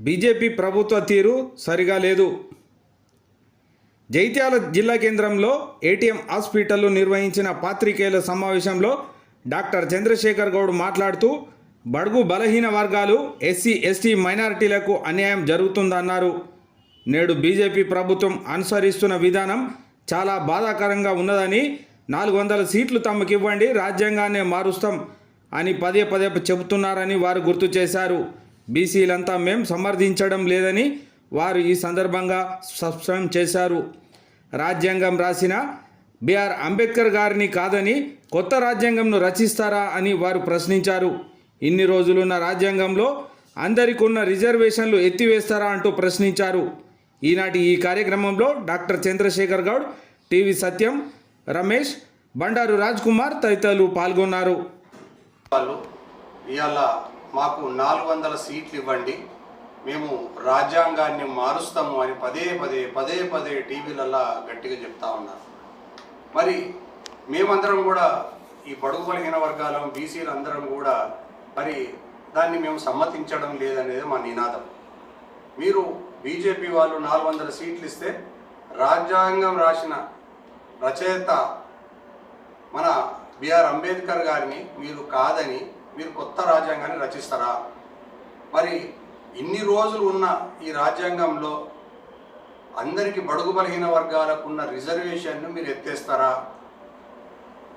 BJP ప్రభుత్వ తీరు సరిగా లేదు. జైత్యాల జిల్లా కేంద్రంలో ఏటీఎం హాస్పిటల్ నిర్వహించిన పాత్రికేయుల సమావేశంలో డాక్టర్ చంద్రశేఖర్ గౌడ్ మాట్లాడుతూ బడుగు బలహీన వర్గాలు ఎస్సీ ఎస్టీ మైనారిటీలకు అన్యాయం జరుగుతుందన్నారు. నేడు బీజేపీ ప్రభుత్వం అనుసరిస్తున్న విధానం చాలా బాధాకరంగా ఉన్నదని నాలుగు వందల సీట్లు తమకు ఇవ్వండి రాజ్యాంగాన్నే మారుస్తాం అని పదే పదే చెబుతున్నారని వారు గుర్తు చేశారు. బీసీలంతా మేం సమర్థించడం లేదని వారు ఈ సందర్భంగా స్పష్టం చేశారు. రాజ్యాంగం రాసిన బిఆర్ అంబేద్కర్ గారిని కాదని కొత్త రాజ్యాంగంను రచిస్తారా అని వారు ప్రశ్నించారు. ఇన్ని రోజులున్న రాజ్యాంగంలో అందరికి ఉన్న రిజర్వేషన్లు ఎత్తివేస్తారా అంటూ ప్రశ్నించారు. ఈనాటి ఈ కార్యక్రమంలో డాక్టర్ చంద్రశేఖర్ గౌడ్ టీవీ సత్యం రమేష్ బండారు రాజ్ కుమార్ తదితరులు పాల్గొన్నారు. ఇవాళ మాకు నాలుగు వందల సీట్లు ఇవ్వండి మేము రాజ్యాంగాన్ని మారుస్తాము అని పదే పదే పదే పదే టీవీలల్లో గట్టిగా చెప్తా ఉన్నారు మరి మేమందరం కూడా ఈ బడుగు బలిగిన వర్గాలం బీసీలు అందరం కూడా మరి దాన్ని మేము సమ్మతించడం లేదనేది మా నినాదం. మీరు బీజేపీ వాళ్ళు నాలుగు వందల సీట్లు ఇస్తే రాజ్యాంగం రాసిన రచయిత మన బిఆర్ అంబేద్కర్ గారిని మీరు కాదని మీరు కొత్త రాజ్యాంగాన్ని రచిస్తారా? మరి ఇన్ని రోజులు ఉన్న ఈ రాజ్యాంగంలో అందరికీ బడుగు బలహీన వర్గాలకు ఉన్న రిజర్వేషన్ను మీరు ఎత్తేస్తారా?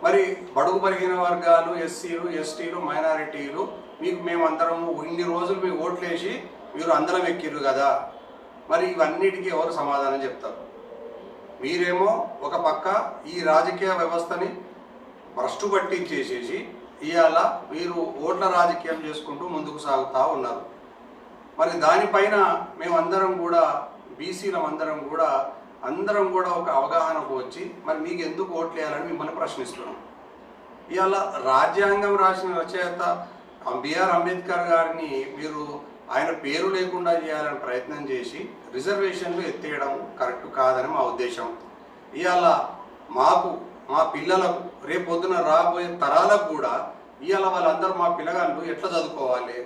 మరి బడుగు బలహీన వర్గాలు ఎస్సీలు ఎస్టీలు మైనారిటీలు మీకు మేమందరము ఇన్ని రోజులు మీ ఓట్లేసి మీరు అందరం ఎక్కిర్రు కదా? మరి ఇవన్నిటికీ ఎవరు సమాధానం చెప్తారు? మీరేమో ఒక పక్క ఈ రాజకీయ వ్యవస్థని భ్రష్టు పట్టించేసేసి ఇవాళ మీరు ఓట్ల రాజకీయం చేసుకుంటూ ముందుకు సాగుతూ ఉన్నారు. మరి దానిపైన మేమందరం కూడా బీసీలం అందరం కూడా అందరం కూడా ఒక అవగాహనకు వచ్చి మరి మీకు ఎందుకు ఓట్లు వేయాలని మిమ్మల్ని ప్రశ్నిస్తున్నాం. ఇవాళ రాజ్యాంగం రాసిన రచయిత బిఆర్ అంబేద్కర్ గారిని మీరు ఆయన పేరు లేకుండా చేయాలని ప్రయత్నం చేసి రిజర్వేషన్లు ఎత్తేయడం కరెక్ట్ కాదని మా ఉద్దేశం. ఇవాళ మాకు మా పిల్లలకు రేపు పొద్దున రాబోయే తరాలకు కూడా ఇవాళ వాళ్ళందరూ మా పిల్లగాళ్ళు ఎట్లా చదువుకోవాలి?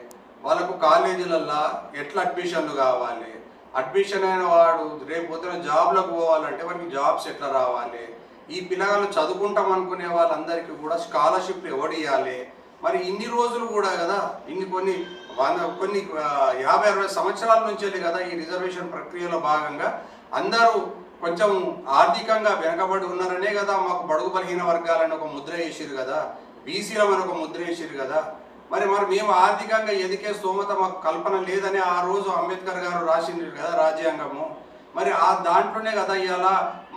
వాళ్ళకు కాలేజీలల్లో ఎట్లా అడ్మిషన్లు కావాలి? అడ్మిషన్ అయిన వాడు రేపు జాబ్లకు పోవాలంటే వారికి జాబ్స్ ఎట్లా రావాలి? ఈ పిల్లగాళ్ళు చదువుకుంటాం అనుకునే వాళ్ళందరికీ కూడా స్కాలర్షిప్ ఎవడియాలి మరి ఇన్ని రోజులు కూడా కదా ఇన్ని కొన్ని వంద కొన్ని యాభై అరవై సంవత్సరాల నుంచి కదా ఈ రిజర్వేషన్ ప్రక్రియలో భాగంగా అందరూ కొంచెం ఆర్థికంగా వెనకబడి ఉన్నారనే కదా మాకు బడుగు బలహీన వర్గాలని ఒక ముద్ర వేసిరు కదా బీసీలమని ఒక ముద్ర వేసిరు కదా. మరి మరి మేము ఆర్థికంగా ఎదికే స్తోమత మాకు కల్పన లేదని ఆ రోజు అంబేద్కర్ గారు రాసిండ్రు కదా రాజ్యాంగము. మరి ఆ దాంట్లోనే కదా ఇవాళ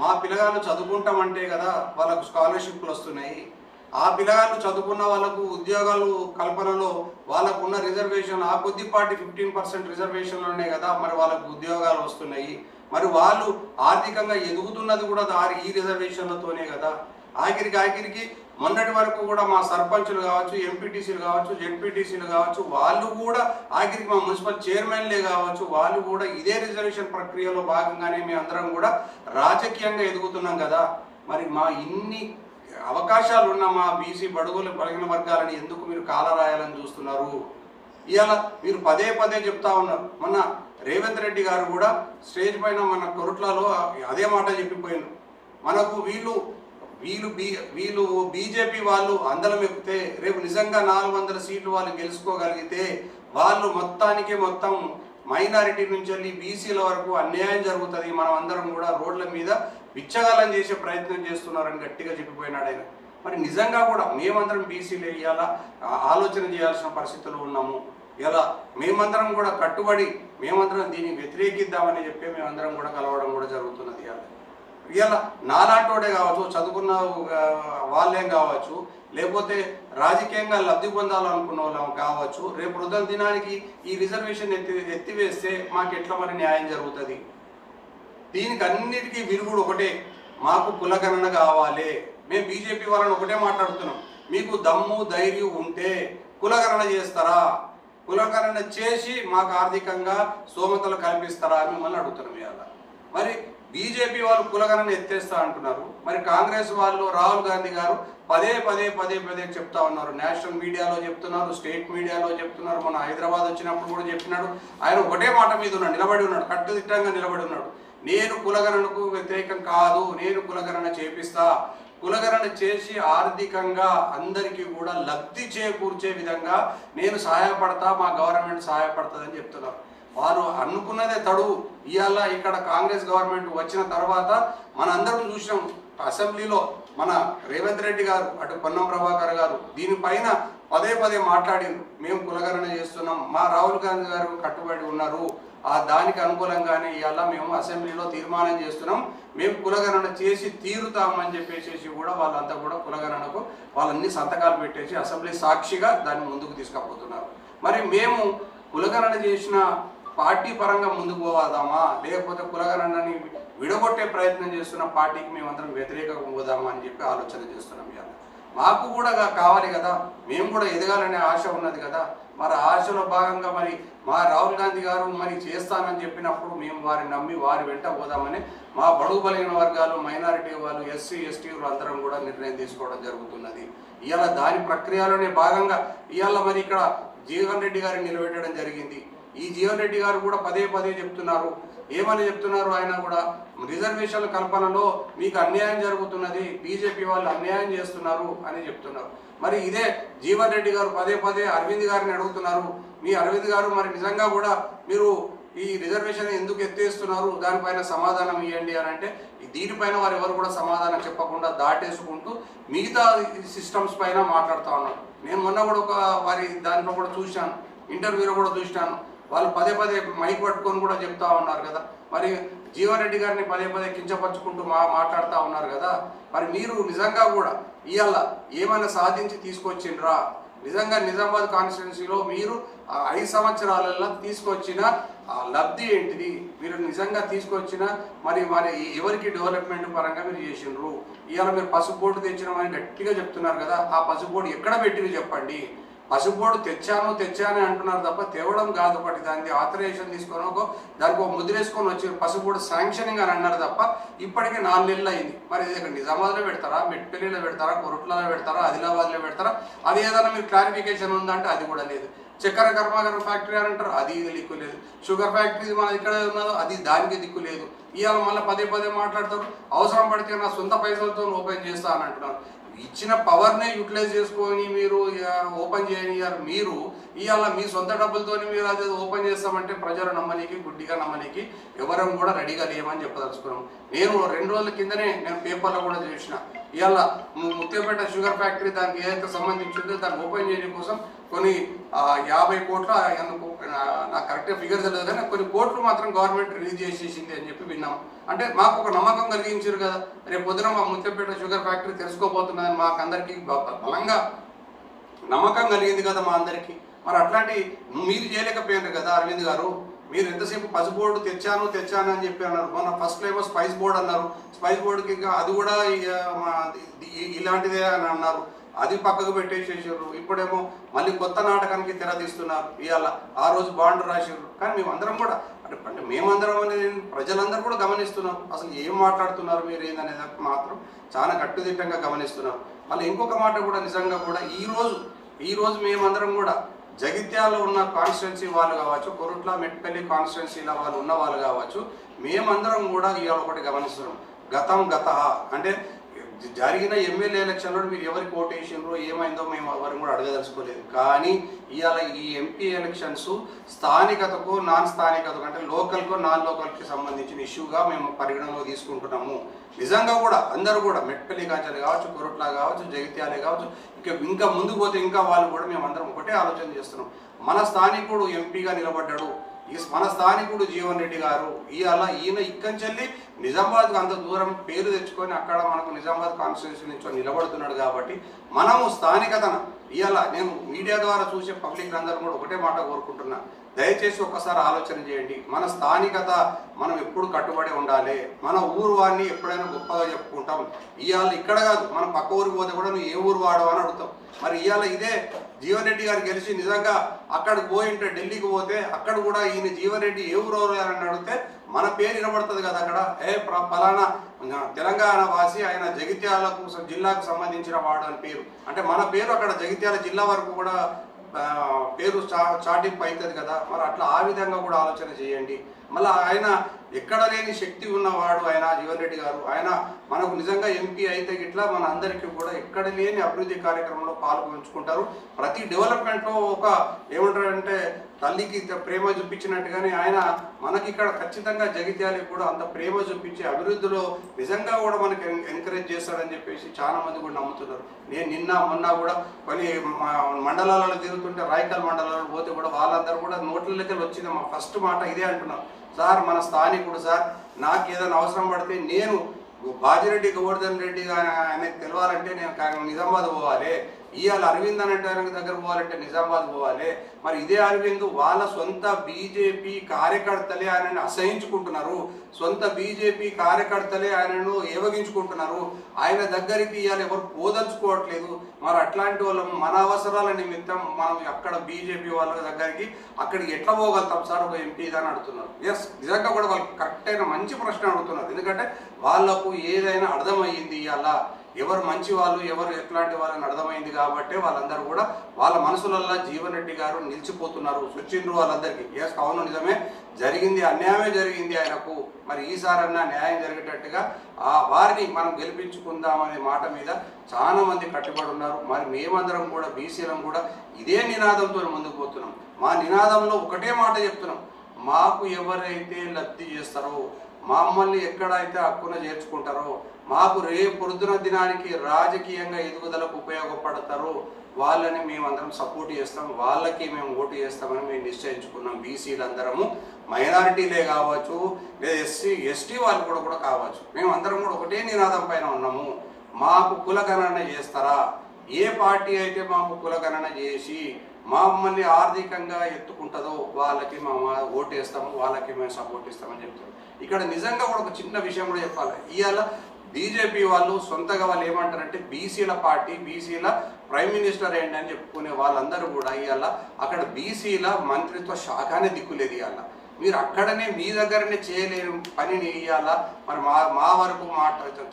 మా పిల్లగాళ్ళు చదువుకుంటామంటే కదా వాళ్ళకు స్కాలర్షిప్లు వస్తున్నాయి. ఆ పిల్లగాళ్ళు చదువుకున్న వాళ్ళకు ఉద్యోగాలు కల్పనలో వాళ్ళకు ఉన్న రిజర్వేషన్ ఆ కొద్దిపాటి ఫిఫ్టీన్ పర్సెంట్ రిజర్వేషన్లోనే కదా మరి వాళ్ళకు ఉద్యోగాలు వస్తున్నాయి. మరి వాళ్ళు ఆర్థికంగా ఎదుగుతున్నది కూడా దారి ఈ రిజర్వేషన్లతోనే కదా. ఆఖరికి ఆఖరికి మొన్నటి వరకు కూడా మా సర్పంచులు కావచ్చు ఎంపీటీసీలు కావచ్చు జెడ్పీటీసీలు కావచ్చు వాళ్ళు కూడా ఆఖరికి మా మున్సిపల్ చైర్మన్లే కావచ్చు వాళ్ళు కూడా ఇదే రిజర్వేషన్ ప్రక్రియలో భాగంగానే మేము అందరం కూడా రాజకీయంగా ఎదుగుతున్నాం కదా. మరి మా ఇన్ని అవకాశాలు ఉన్న మా బీసీ బడుగులు పలిగిన వర్గాలని ఎందుకు మీరు కాలరాయాలని చూస్తున్నారు? ఇవాళ మీరు పదే పదే చెప్తా ఉన్నారు. మొన్న రేవంత్ రెడ్డి గారు కూడా స్టేజ్ పైన మన కొరుట్లలో అదే మాట చెప్పిపోయింది మనకు వీళ్ళు వీళ్ళు బీ వీళ్ళు బీజేపీ వాళ్ళు అందరం ఎక్కితే రేపు నిజంగా నాలుగు వందల సీట్లు వాళ్ళు గెలుచుకోగలిగితే వాళ్ళు మొత్తానికి మొత్తం మైనారిటీ నుంచి వెళ్ళి బీసీల వరకు అన్యాయం జరుగుతుంది. మనం అందరం కూడా రోడ్ల మీద విచ్చగాలం చేసే ప్రయత్నం చేస్తున్నారని గట్టిగా చెప్పిపోయినాడు ఆయన. మరి నిజంగా కూడా మేమందరం బీసీలు వేయాలా ఆలోచన చేయాల్సిన పరిస్థితులు ఉన్నాము. ఇలా మేమందరం కూడా కట్టుబడి మేమందరం దీన్ని వ్యతిరేకిద్దామని చెప్పి మేమందరం కూడా కలవడం కూడా జరుగుతున్నది ఇలా ఇవాళ నాలాంటోడే కావచ్చు చదువుకున్న వాళ్ళేం కావచ్చు లేకపోతే రాజకీయంగా లబ్ధి పొందాలనుకున్న వాళ్ళం కావచ్చు రేపు వృద్ధం దినానికి ఈ రిజర్వేషన్ ఎత్తి ఎత్తివేస్తే మాకు ఎట్లా మరి న్యాయం జరుగుతుంది? దీనికి అన్నిటికీ విరుగుడు ఒకటే. మాకు కులగణన కావాలి. మేము బీజేపీ వాళ్ళని ఒకటే మాట్లాడుతున్నాం. మీకు దమ్ము ధైర్యం ఉంటే కులగణన చేస్తారా? కులగణన చేసి మాకు ఆర్థికంగా స్తోమతలు కల్పిస్తారా అని మిమ్మల్ని అడుగుతున్నాం ఇవాళ. మరి బీజేపీ వాళ్ళు కులగణన ఎత్తేస్తా అంటున్నారు. మరి కాంగ్రెస్ వాళ్ళు రాహుల్ గాంధీ గారు పదే పదే పదే పదే చెప్తా ఉన్నారు. నేషనల్ మీడియాలో చెప్తున్నారు స్టేట్ మీడియాలో చెప్తున్నారు. మన హైదరాబాద్ వచ్చినప్పుడు కూడా చెప్పినాడు. ఆయన ఒకటే మాట మీద ఉన్నాడు నిలబడి ఉన్నాడు కట్టుదిట్టంగా నిలబడి ఉన్నాడు. నేను కులగణనకు వ్యతిరేకం కాదు నేను కులగణన చేపిస్తా. కులగరణ చేసి ఆర్థికంగా అందరికీ కూడా లబ్ధి చేకూర్చే విధంగా నేను సహాయపడతా మా గవర్నమెంట్ సహాయపడుతుందని చెప్తున్నారు వారు అనుకున్నదే తడువు ఇవాళ ఇక్కడ కాంగ్రెస్ గవర్నమెంట్ వచ్చిన తర్వాత మనందరం చూసినాం. అసెంబ్లీలో మన రేవంత్ రెడ్డి గారు అటు పొన్నం ప్రభాకర్ గారు దీనిపైన పదే పదే మాట్లాడి మేము కులగరణ చేస్తున్నాం. మా రాహుల్ గాంధీ గారు కట్టుబడి ఉన్నారు. ఆ దానికి అనుకూలంగానే ఇవాళ మేము అసెంబ్లీలో తీర్మానం చేస్తున్నాం. మేము కులగణన చేసి తీరుతామని చెప్పేసి కూడా వాళ్ళంతా కూడా కులగణనకు వాళ్ళన్ని సంతకాలు పెట్టేసి అసెంబ్లీ సాక్షిగా దాన్ని ముందుకు తీసుకుపోతున్నారు. మరి మేము కులగణన చేసిన పార్టీ పరంగా ముందుకు పోదామా? లేకపోతే కులగణనని విడగొట్టే ప్రయత్నం చేస్తున్న పార్టీకి మేమందరం వ్యతిరేకంగా పోదామా అని చెప్పి ఆలోచన చేస్తున్నాం ఇవాళ మాకు కూడా కావాలి కదా. మేము కూడా ఎదగాలనే ఆశ ఉన్నది కదా. మరి ఆశలో భాగంగా మరి మా రాహుల్ గాంధీ గారు మరి చేస్తానని చెప్పినప్పుడు మేము వారిని నమ్మి వారి వెంట పోదామని మా బడుగు బలిగిన వర్గాలు మైనారిటీ వాళ్ళు ఎస్సీ ఎస్టీ అందరం కూడా నిర్ణయం తీసుకోవడం జరుగుతున్నది. ఇవాళ దాని ప్రక్రియలోనే భాగంగా ఇవాళ మరి ఇక్కడ జీవన్ రెడ్డి గారిని నిలబెట్టడం జరిగింది. ఈ జీవన్ రెడ్డి గారు కూడా పదే పదే చెప్తున్నారు ఏమని చెప్తున్నారు ఆయన కూడా? రిజర్వేషన్ల కల్పనలో మీకు అన్యాయం జరుగుతున్నది బీజేపీ వాళ్ళు అన్యాయం చేస్తున్నారు అని చెప్తున్నారు. మరి ఇదే జీవన్ రెడ్డి గారు పదే పదే అరవింద్ గారిని అడుగుతున్నారు. మీ అరవింద్ గారు మరి నిజంగా కూడా మీరు ఈ రిజర్వేషన్ ఎందుకు ఎత్తేస్తున్నారు? దానిపైన సమాధానం ఇవ్వండి అని అంటే దీనిపైన వారు ఎవరు కూడా సమాధానం చెప్పకుండా దాటేసుకుంటూ మిగతా సిస్టమ్స్ పైన మాట్లాడుతూ ఉన్నారు. నేను మొన్న కూడా ఒక వారి దాంట్లో కూడా చూశాను ఇంటర్వ్యూలో కూడా చూశాను. వాళ్ళు పదే పదే మైక్ పట్టుకొని కూడా చెప్తా ఉన్నారు కదా. మరి జీవన్ రెడ్డి గారిని పదే పదే కించపరుచుకుంటూ మా మాట్లాడుతూ ఉన్నారు కదా. మరి మీరు నిజంగా కూడా ఇవాళ ఏమైనా సాధించి తీసుకొచ్చిండ్రా? నిజంగా నిజామాబాద్ కాన్స్టిట్యున్సీలో మీరు ఐదు సంవత్సరాలలో తీసుకొచ్చిన ఆ లబ్ధి ఏంటిది? మీరు నిజంగా తీసుకొచ్చిన మరి మరి ఎవరికి డెవలప్మెంట్ పరంగా మీరు చేసిండ్రు? ఇవాళ మీరు పసుపు బోర్డు తెచ్చినామని గట్టిగా చెప్తున్నారు కదా. ఆ పసుపు బోర్డు ఎక్కడ పెట్టింది చెప్పండి? పసుపు తెచ్చాను తెచ్చాను అంటున్నారు తప్ప తేవడం కాదు ఒకటి. దానికి ఆథరైజేషన్ తీసుకొని ఒక దానికి ఒక ముద్రేసుకొని వచ్చి పసుపు శాంక్షనింగ్ అని అన్నారు తప్ప ఇప్పటికే నాలుగు నెలలు అయింది. మరి ఇది ఇక్కడ నిజామాబాద్లో పెడతారా? మెట్పల్లిలో పెడతారా? కొరుట్లలో పెడతారా? ఆదిలాబాద్లో పెడతారా? అది ఏదైనా మీకు క్లారిఫికేషన్ ఉందంటే అది కూడా లేదు. చక్కెర కర్మాగారం ఫ్యాక్టరీ అని అంటారు అది ఇది దిక్కు లేదు. షుగర్ ఫ్యాక్టరీ మన ఇక్కడ ఉన్నదో అది దానికి దిక్కు లేదు. ఇవాళ మళ్ళీ పదే పదే మాట్లాడతారు. అవసరం పడితే నా సొంత పైసలతో ఓపెన్ చేస్తా అని అంటున్నారు. ఇచ్చిన పవర్నే యూటిలైజ్ చేసుకొని మీరు ఇక ఓపెన్ చేయనియారు మీరు ఇవాళ మీ సొంత డబ్బులతోని మీరు అది ఓపెన్ చేస్తామంటే ప్రజలు నమ్మనీకి గుడ్డిగా నమ్మనీకి ఎవరం కూడా రెడీగా లేమని చెప్పదలుచుకున్నాం. నేను రెండు రోజుల కిందనే నేను పేపర్లో కూడా చూసిన. ఇవాళ ము- ముత్యంపేట షుగర్ ఫ్యాక్టరీ దానికి ఏదైతే సంబంధించిందో దాన్ని ఓపెన్ చేయడం కోసం కొన్ని యాభై కోట్ల ఎందుకు నాకు కరెక్ట్గా ఫిగర్ తెలియదు కానీ కొన్ని కోట్లు మాత్రం గవర్నమెంట్ రిలీజ్ చేసేసింది అని చెప్పి విన్నాం. అంటే మాకు ఒక నమ్మకం కలిగించారు కదా. రేపు పొద్దున మా ముత్యంపేట షుగర్ ఫ్యాక్టరీ తెలుసుకోబోతున్నదని మాకు అందరికీ బలంగా నమ్మకం కలిగింది కదా మా అందరికీ. మరి అట్లాంటి మీరు చేయలేకపోయారు కదా అరవింద్ గారు. మీరు ఎంతసేపు పసు బోర్డు తెచ్చాను తెచ్చాను అని చెప్పి అన్నారు. మొన్న ఫస్ట్ ఏమో స్పైస్ బోర్డు అన్నారు. స్పైస్ బోర్డుకి ఇంకా అది కూడా ఇక మా ఇలాంటిదే అని అన్నారు. అది పక్కకు పెట్టేసేసారు. ఇప్పుడేమో మళ్ళీ కొత్త నాటకానికి తెర తీస్తున్నారు. ఇవాళ ఆ రోజు బాండ్ రాశారు కానీ మేమందరం కూడా అంటే అంటే మేమందరం అనేది ప్రజలందరూ కూడా గమనిస్తున్నాం. అసలు ఏం మాట్లాడుతున్నారు మీరు ఏందనేది మాత్రం చాలా కట్టుదిట్టంగా గమనిస్తున్నారు మళ్ళీ ఇంకొక మాట కూడా నిజంగా కూడా ఈ రోజు ఈ రోజు మేమందరం కూడా జగిత్యాలు ఉన్న కాన్స్టిట్యున్సీ వాళ్ళు కావచ్చు కొరుట్ల మెట్పల్లి కాన్స్టిట్యున్సీల వాళ్ళు ఉన్న వాళ్ళు కావచ్చు మేమందరం కూడా ఇవాళ ఒకటి గమనిస్తున్నాం. గతం గత. అంటే జరిగిన ఎమ్మెల్యే ఎలక్షన్లో మీరు ఎవరికి ఓటు ఏమైందో మేము ఎవరిని కూడా అడగదలుచుకోలేదు. కానీ ఇవాళ ఈ ఎంపీ ఎలక్షన్స్ స్థానికతకు నాన్ స్థానికతకు అంటే లోకల్కు నాన్ లోకల్కి సంబంధించిన ఇష్యూగా మేము పరిగణనలో తీసుకుంటున్నాము. నిజంగా కూడా అందరూ కూడా మెట్పల్లి కాంచాలి కావచ్చు కొరట్ల కావచ్చు జగిత్యాలే కావచ్చు ఇంకా ఇంకా ముందుకు పోతే ఇంకా వాళ్ళు కూడా మేము అందరం ఒకటే ఆలోచన చేస్తున్నాం. మన స్థానికుడు ఎంపీగా నిలబడ్డాడు. ఈ మన స్థానికుడు జీవన్ రెడ్డి గారు ఇవాళ ఈయన ఇక్కంచెల్లి నిజామాబాద్కు అంత దూరం పేరు తెచ్చుకొని అక్కడ మనకు నిజామాబాద్ కాన్స్టిట్యూన్సీ నుంచి నిలబడుతున్నాడు కాబట్టి మనము స్థానికతన ఇవాళ నేను మీడియా ద్వారా చూసే పబ్లిక్ అందరూ కూడా ఒకటే మాట కోరుకుంటున్నా. దయచేసి ఒక్కసారి ఆలోచన చేయండి. మన స్థానికత మనం ఎప్పుడు కట్టుబడి ఉండాలి? మన ఊరు వాడిని ఎప్పుడైనా గొప్పగా చెప్పుకుంటాం. ఇవాళ ఇక్కడ కాదు మనం పక్క ఊరికి పోతే కూడా నువ్వు ఏ ఊరు వాడవు అని అడుగుతాం. మరి ఇవాళ ఇదే జీవన్ రెడ్డి గారు గెలిచి నిజంగా అక్కడికి పోయింటే ఢిల్లీకి పోతే అక్కడ కూడా ఈయన జీవన్ రెడ్డి ఏ ఊరు అని అడిగితే మన పేరు వినబడుతుంది కదా అక్కడ. ఏ ప్ర- ఫలానా తెలంగాణ వాసి ఆయన జగిత్యాలకు జిల్లాకు సంబంధించిన వాడు అని పేరు. అంటే మన పేరు అక్కడ జగిత్యాల జిల్లా వరకు కూడా పేరు చా చాటింపు అవుతుంది కదా మరి అట్లా ఆ విధంగా కూడా ఆలోచన చేయండి. మళ్ళీ ఆయన ఎక్కడ లేని శక్తి ఉన్నవాడు ఆయన జీవన్ రెడ్డి గారు. ఆయన మనకు నిజంగా ఎంపీ అయితే ఇట్లా మన అందరికీ కూడా ఎక్కడ లేని అభివృద్ధి కార్యక్రమంలో పాల్గొంచుకుంటారు. ప్రతి డెవలప్మెంట్లో ఒక ఏమంటారంటే తల్లికి ప్రేమ చూపించినట్టుగానే ఆయన మనకి ఇక్కడ ఖచ్చితంగా జగిత్యాలకి కూడా అంత ప్రేమ చూపించి అభివృద్ధిలో నిజంగా కూడా మనకి ఎంకరేజ్ చేస్తాడని చెప్పేసి చాలా మంది కూడా నమ్ముతున్నారు. నేను నిన్న మొన్న కూడా కొన్ని మండలాలలో తిరుగుతుంటే రాయకల్ మండలాలలో పోతే కూడా వాళ్ళందరూ కూడా నోట్ల దగ్గర వచ్చింది. మా ఫస్ట్ మాట ఇదే అంటున్నారు. సార్ మన స్థానికుడు సార్ నాకు ఏదైనా అవసరం పడితే నేను బాజిరెడ్డి గోవర్ధన్ రెడ్డి కానీ ఆయనకు తెలవాలంటే నేను నిజామాబాద్ పోవాలి. ఇవాళ అరవింద్ అనే ఆయన దగ్గర పోవాలంటే నిజామాబాద్ పోవాలి. మరి ఇదే అరవింద్ వాళ్ళ సొంత బీజేపీ కార్యకర్తలే ఆయనను అసహించుకుంటున్నారు. సొంత బీజేపీ కార్యకర్తలే ఆయనను ఏవగించుకుంటున్నారు. ఆయన దగ్గరికి ఇవాళ ఎవరు పోదలుచుకోవట్లేదు. మరి అట్లాంటి వాళ్ళ మన అవసరాల నిమిత్తం మనం అక్కడ బీజేపీ వాళ్ళ దగ్గరికి అక్కడికి ఎట్లా పోగలుగుతాం సార్? ఒక ఎంపీ అని అడుగుతున్నారు. ఎస్ నిజంగా కూడా వాళ్ళు కరెక్ట్ అయిన మంచి ప్రశ్న అడుగుతున్నారు. ఎందుకంటే వాళ్ళకు ఏదైనా అర్థమయ్యింది ఇవాళ ఎవరు మంచి వాళ్ళు ఎవరు ఎట్లాంటి వాళ్ళని అర్థమైంది కాబట్టి వాళ్ళందరూ కూడా వాళ్ళ మనసులల్లో జీవన్ రెడ్డి గారు నిలిచిపోతున్నారు. సుచిండ్రు వాళ్ళందరికీ. ఎస్ అవును నిజమే. జరిగింది అన్యాయమే జరిగింది ఆయనకు. మరి ఈసారన్నా న్యాయం జరిగేటట్టుగా ఆ వారిని మనం గెలిపించుకుందామనే మాట మీద చాలా మంది కట్టుబడి ఉన్నారు. మరి మేమందరం కూడా బీసీలం కూడా ఇదే నినాదంతో ముందుకు పోతున్నాం. మా నినాదంలో ఒకటే మాట చెప్తున్నాం. మాకు ఎవరైతే లబ్ధి చేస్తారో మమ్మల్ని ఎక్కడైతే హక్కున చేర్చుకుంటారో మాకు రేపు పొద్దున దినానికి రాజకీయంగా ఎదుగుదలకు ఉపయోగపడతారో వాళ్ళని మేమందరం సపోర్ట్ చేస్తాం వాళ్ళకి మేము ఓటు చేస్తామని మేము నిశ్చయించుకున్నాం. బీసీలందరము మైనారిటీలే కావచ్చు లేదా ఎస్సీ ఎస్టీ వాళ్ళు కూడా కూడా కావచ్చు. మేము అందరం కూడా ఒకటే నినాదం పైన ఉన్నాము. మాకు కులగణన చేస్తారా? ఏ పార్టీ అయితే మాకు కులగణన చేసి మమ్మల్ని ఆర్థికంగా ఎత్తుకుంటుందో వాళ్ళకి మేము ఓటేస్తాము వాళ్ళకి మేము సపోర్ట్ ఇస్తామని చెప్తాము ఇక్కడ నిజంగా కూడా ఒక చిన్న విషయం కూడా చెప్పాలి. ఇవాళ బీజేపీ వాళ్ళు సొంతగా వాళ్ళు ఏమంటారంటే బీసీల పార్టీ బీసీల ప్రైమ్ మినిస్టర్ ఏంటి అని చెప్పుకునే వాళ్ళందరూ కూడా ఇవాళ అక్కడ బీసీల మంత్రిత్వ శాఖనే దిక్కులేదు ఇవాళ మీరు అక్కడనే మీ దగ్గరనే చేయలేని పనిని ఇవాళ మరి మా మా వరకు మా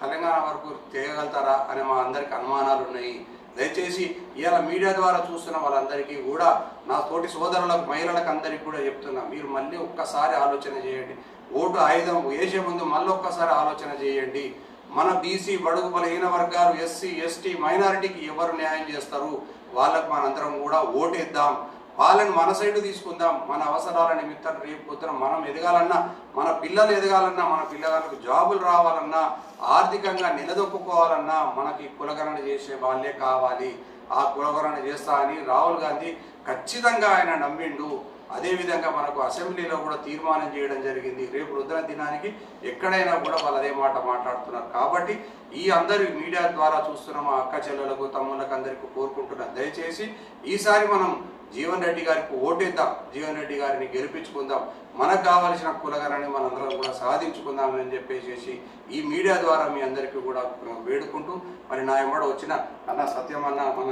తెలంగాణ వరకు చేయగలుగుతారా అనే మా అందరికి అనుమానాలు ఉన్నాయి. దయచేసి ఇవాళ మీడియా ద్వారా చూస్తున్న వాళ్ళందరికీ కూడా నా తోటి సోదరులకు మహిళలకు అందరికీ కూడా చెప్తున్నా మీరు మళ్ళీ ఒక్కసారి ఆలోచన చేయండి. ఓటు ఆయుధం వేసే ముందు మళ్ళొక్కసారి ఆలోచన చేయండి. మన బీసీ బడుగు బలహీన వర్గాలు ఎస్సీ ఎస్టీ మైనారిటీకి ఎవరు న్యాయం చేస్తారు? వాళ్ళకు మనందరం కూడా ఓటేద్దాం. వాళ్ళని మన సైడ్ తీసుకుందాం. మన అవసరాల నిమిత్తం రేపు పొద్దున మనం ఎదగాలన్నా మన పిల్లలు ఎదగాలన్నా మన పిల్లగాళ్ళకు జాబులు రావాలన్నా ఆర్థికంగా నిలదొక్కుకోవాలన్నా మనకి కులగణన చేసే వాళ్ళే కావాలి. ఆ కులగణన చేస్తా అని రాహుల్ గాంధీ ఖచ్చితంగా ఆయన నమ్మిండు. అదేవిధంగా మనకు అసెంబ్లీలో కూడా తీర్మానం చేయడం జరిగింది. రేపు రుద్ర దినానికి ఎక్కడైనా కూడా వాళ్ళు అదే మాట మాట్లాడుతున్నారు. కాబట్టి ఈ అందరి మీడియా ద్వారా చూస్తున్న మా అక్క చెల్లెలకు తమ్ముళ్ళకు అందరికీ కోరుకుంటున్నాను. దయచేసి ఈసారి మనం జీవన్ రెడ్డి గారికి ఓటేద్దాం. జీవన్ రెడ్డి గారిని గెలిపించుకుందాం. మనకు కావలసిన కులగరాన్ని మనందరం కూడా సాధించుకుందాం అని చెప్పేసి ఈ మీడియా ద్వారా మీ అందరికీ కూడా వేడుకుంటూ మరి నా ఎంబడ వచ్చిన అన్న సత్యమన్న మన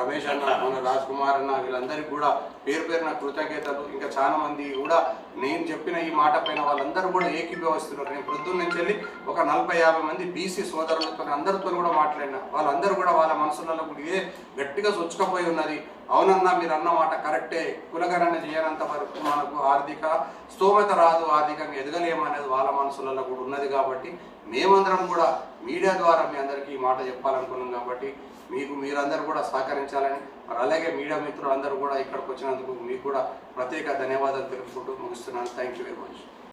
రమేష్ అన్న మన రాజ్ కుమార్ అన్న వీళ్ళందరికీ కూడా పేరు పేరున కృతజ్ఞతలు. ఇంకా చాలా మంది కూడా నేను చెప్పిన ఈ మాట పైన వాళ్ళందరూ కూడా ఏకీభవిస్తున్నారు. నేను పొద్దున్న నుంచి వెళ్ళి ఒక నలభై యాభై మంది బీసీ సోదరులతో అందరితో కూడా మాట్లాడిన. వాళ్ళందరూ కూడా వాళ్ళ మనసులలో కూడా ఇదే గట్టిగా సొచ్చుకపోయి ఉన్నది. అవునన్నా మీరు అన్న మాట కరెక్టే. కులగణన చేయనంత వరకు మనకు ఆర్థిక స్తోమత రాదు. ఆర్థికంగా ఎదగలేమనేది వాళ్ళ మనసులలో కూడా ఉన్నది కాబట్టి మేమందరం కూడా మీడియా ద్వారా మీ అందరికీ ఈ మాట చెప్పాలనుకున్నాం కాబట్టి మీకు మీరందరూ కూడా సహకరించాలని మరి అలాగే మీడియా మిత్రులందరూ కూడా ఇక్కడికి వచ్చినందుకు మీకు కూడా ప్రత్యేక ధన్యవాదాలు తెలుపుకుంటూ ముగిస్తున్నాను. Thank you very much